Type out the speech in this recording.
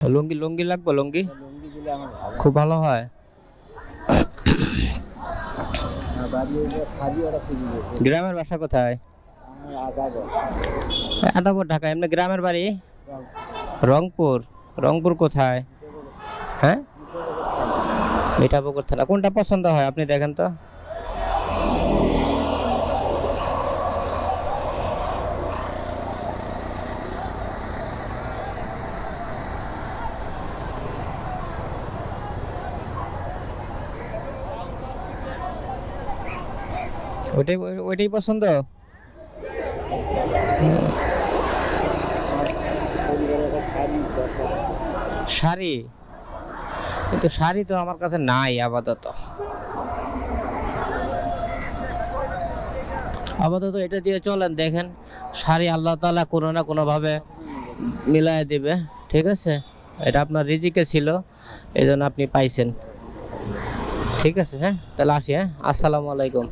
লুঙ্গি লুঙ্গি লাগবে লুঙ্গি? ভালো। খুব ভালো হয়। গ্রামের বাসা কোথায়? আদাপুর ঢাকা এমনি গ্রামের বাড়ি? রংপুর। রংপুর। কোথায়? হ্যাঁ? মিঠাপুকুর থানা। কোনটা পছন্দ হয় আপনি দেখেন তো। ওইটাই ওই- ওইটাই পছন্দ? শাড়ি? কিন্তু শাড়ি তো আমার কাছে নাই আপাতত। আপাতত এটা দিয়ে চলেন, দেখেন। শাড়ি আল্লাহ তাআলা কোনো না কোনোভাবে মিলায় দিবে, ঠিক আছে? এটা আপনার রিজিকে ছিল এই জন্য আপনি পাইছেন। ঠিক আছে হ্যাঁ? তাহলে আসি হ্যাঁ? আসসালামু আলাইকুম।